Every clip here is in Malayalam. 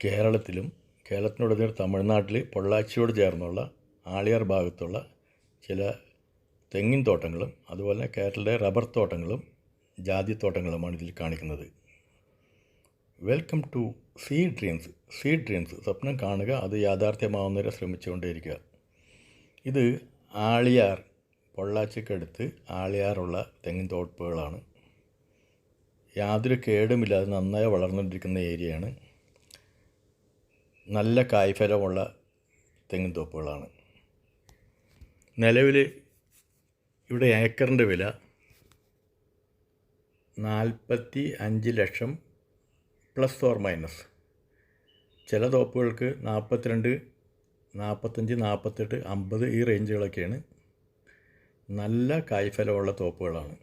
കേരളത്തിലും കേരളത്തിനോടൊപ്പം തമിഴ്നാട്ടിൽ പൊള്ളാച്ചിയോട് ചേർന്നുള്ള ആളിയാർ ഭാഗത്തുള്ള ചില തെങ്ങിൻ തോട്ടങ്ങളും അതുപോലെ കേരളത്തിലെ റബ്ബർ തോട്ടങ്ങളും ജാതിത്തോട്ടങ്ങളുമാണ് ഇതിൽ കാണിക്കുന്നത്. Welcome to sea dreams. Sea dreams സ്വപ്നം കാണുക അത് യാഥാർത്ഥ്യമാവുന്നവരെ ശ്രമിച്ചുകൊണ്ടേയിരിക്കുക. ഇത് ആളിയാർ പൊള്ളാച്ചിക്കടുത്ത് ആളിയാറുള്ള തെങ്ങിൻ തോപ്പുകളാണ് യാതൊരു കേടുമില്ലാതെ നന്നായി വളർന്നുകൊണ്ടിരിക്കുന്ന ഏരിയയാണ്. നല്ല കായ്ഫലമുള്ള തെങ്ങിൻ തോപ്പുകളാണ് നിലവിൽ ഇവിടെ ഏക്കറിന്റെ വില നാൽപ്പത്തി അഞ്ച് ലക്ഷം പ്ലസ് ഓർ മൈനസ്. ചില തോപ്പുകൾക്ക് നാൽപ്പത്തിരണ്ട് നാൽപ്പത്തഞ്ച് നാൽപ്പത്തെട്ട് അമ്പത് ഈ റേഞ്ചുകളൊക്കെയാണ് നല്ല കായ്ഫലമുള്ള തോപ്പുകളാണ്.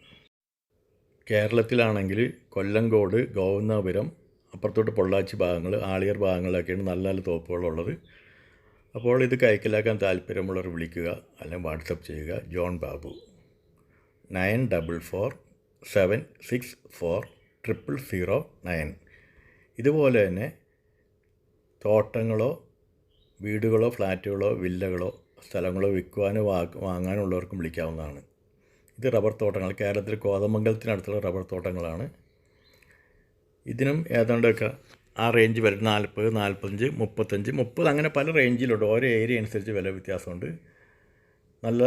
കേരളത്തിലാണെങ്കിൽ കൊല്ലങ്കോട് ഗോവിന്ദപുരം അപ്പുറത്തോട്ട് പൊള്ളാച്ചി ഭാഗങ്ങൾ ആളിയർ ഭാഗങ്ങളിലൊക്കെയാണ് നല്ല നല്ല തോപ്പുകളുള്ളത്. അപ്പോൾ ഇത് കൈക്കലാക്കാൻ താല്പര്യമുള്ളവർ വിളിക്കുക അല്ലെങ്കിൽ വാട്സപ്പ് ചെയ്യുക. John Babu. Nine double four seven six four triple zero nine. ഇതുപോലെ തന്നെ തോട്ടങ്ങളോ വീടുകളോ ഫ്ലാറ്റുകളോ വില്ലകളോ സ്ഥലങ്ങളോ വിൽക്കുവാനോ വാങ്ങാനുള്ളവർക്കും വിളിക്കാവുന്നതാണ്. ഇത് റബ്ബർ തോട്ടങ്ങൾ. കേരളത്തിൽ കോതമംഗലത്തിനടുത്തുള്ള റബ്ബർ തോട്ടങ്ങളാണ്. ഇതിനും ഏതാണ്ടൊക്കെ ആ റേഞ്ച് വരും നാൽപ്പത് നാൽപ്പത്തഞ്ച് മുപ്പത്തഞ്ച് മുപ്പത് അങ്ങനെ പല റേഞ്ചിലുണ്ട് ഓരോ ഏരിയ അനുസരിച്ച് വില വ്യത്യാസമുണ്ട്. നല്ല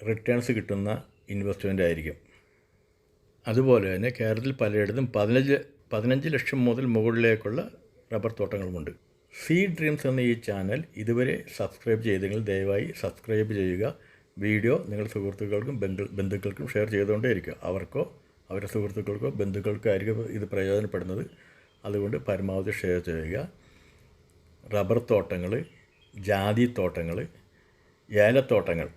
റിട്ടേൺസ് കിട്ടുന്ന ഇൻവെസ്റ്റ്മെന്റ് ആയിരിക്കും. അതുപോലെ തന്നെ കേരളത്തിൽ പലയിടത്തും പതിനഞ്ച് പതിനഞ്ച് ലക്ഷം മുതൽ മുകളിലേക്കുള്ള റബ്ബർ തോട്ടങ്ങളുമുണ്ട്. സീ ഡ്രീംസ് എന്ന ഈ ചാനൽ ഇതുവരെ സബ്സ്ക്രൈബ് ചെയ്തെങ്കിൽ ദയവായി സബ്സ്ക്രൈബ് ചെയ്യുക. വീഡിയോ നിങ്ങളുടെ സുഹൃത്തുക്കൾക്കും ബന്ധു ബന്ധുക്കൾക്കും ഷെയർ ചെയ്തുകൊണ്ടേ ഇരിക്കുക അവർക്കോ അവരുടെ സുഹൃത്തുക്കൾക്കോ ബന്ധുക്കൾക്കോ ആയിരിക്കും ഇത് പ്രയോജനപ്പെടുന്നത്. അതുകൊണ്ട് പരമാവധി ഷെയർ ചെയ്യുക. റബ്ബർ തോട്ടങ്ങൾ ജാതി തോട്ടങ്ങൾ ഏലത്തോട്ടങ്ങൾ.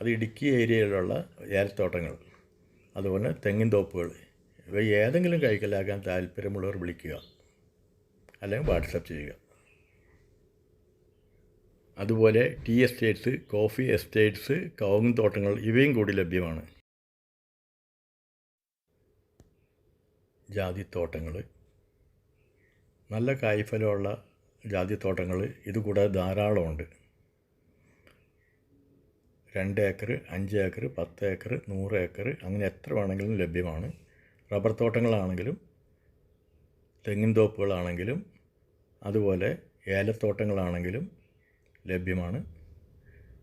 അത് ഇടുക്കി ഏരിയയിലുള്ള ഏലത്തോട്ടങ്ങൾ. അതുപോലെ തെങ്ങിൻ തോപ്പുകൾ. ഇവ ഏതെങ്കിലും കൈക്കലാക്കാൻ താല്പര്യമുള്ളവർ വിളിക്കുക. അല്ലെങ്കിൽ വാട്സപ്പ് ചെയ്യുക. അതുപോലെ ടീ എസ്റ്റേറ്റ്സ് കോഫി എസ്റ്റേറ്റ്സ് കവുങ്ങ് തോട്ടങ്ങൾ ഇവയും കൂടി ലഭ്യമാണ്. ജാതിത്തോട്ടങ്ങൾ. നല്ല കായ്ഫലമുള്ള ജാതിത്തോട്ടങ്ങൾ ഇതുകൂടാതെ ധാരാളമുണ്ട്. രണ്ട് ഏക്കർ അഞ്ച് ഏക്കർ പത്ത് ഏക്കർ നൂറ് ഏക്കർ അങ്ങനെ എത്ര വേണമെങ്കിലും ലഭ്യമാണ്. റബ്ബർ തോട്ടങ്ങളാണെങ്കിലും തെങ്ങിൻ തോപ്പുകളാണെങ്കിലും അതുപോലെ ഏലത്തോട്ടങ്ങളാണെങ്കിലും ലഭ്യമാണ്.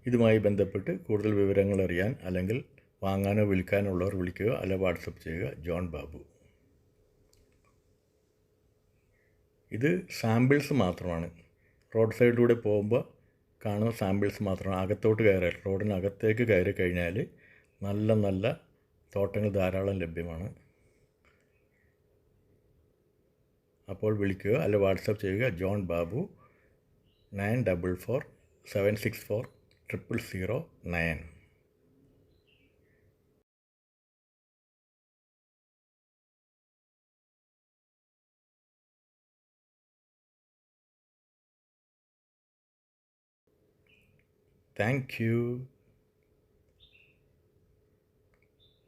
ഇതുമായി ബന്ധപ്പെട്ട് കൂടുതൽ വിവരങ്ങൾ അറിയാൻ അല്ലെങ്കിൽ വാങ്ങാനോ വിൽക്കാനോ ഉള്ളവർ വിളിക്കുക. അല്ല വാട്സപ്പ് ചെയ്യുക. ജോൺ ബാബു. ഇത് സാമ്പിൾസ് മാത്രമാണ്. റോഡ് സൈഡിലൂടെ പോകുമ്പോൾ കാണുന്ന സാമ്പിൾസ് മാത്രമാണ്. അകത്തോട്ട് കയറി റോഡിനകത്തേക്ക് കയറി കഴിഞ്ഞാൽ നല്ല നല്ല തോട്ടങ്ങൾ ധാരാളം ലഭ്യമാണ്. അപ്പോൾ വിളിക്കുക അല്ല വാട്സപ്പ് ചെയ്യുക. John Babu nine double four seven six four triple zero nine. Thank you.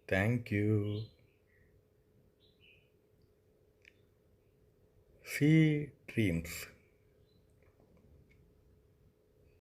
Thank you. See dreams.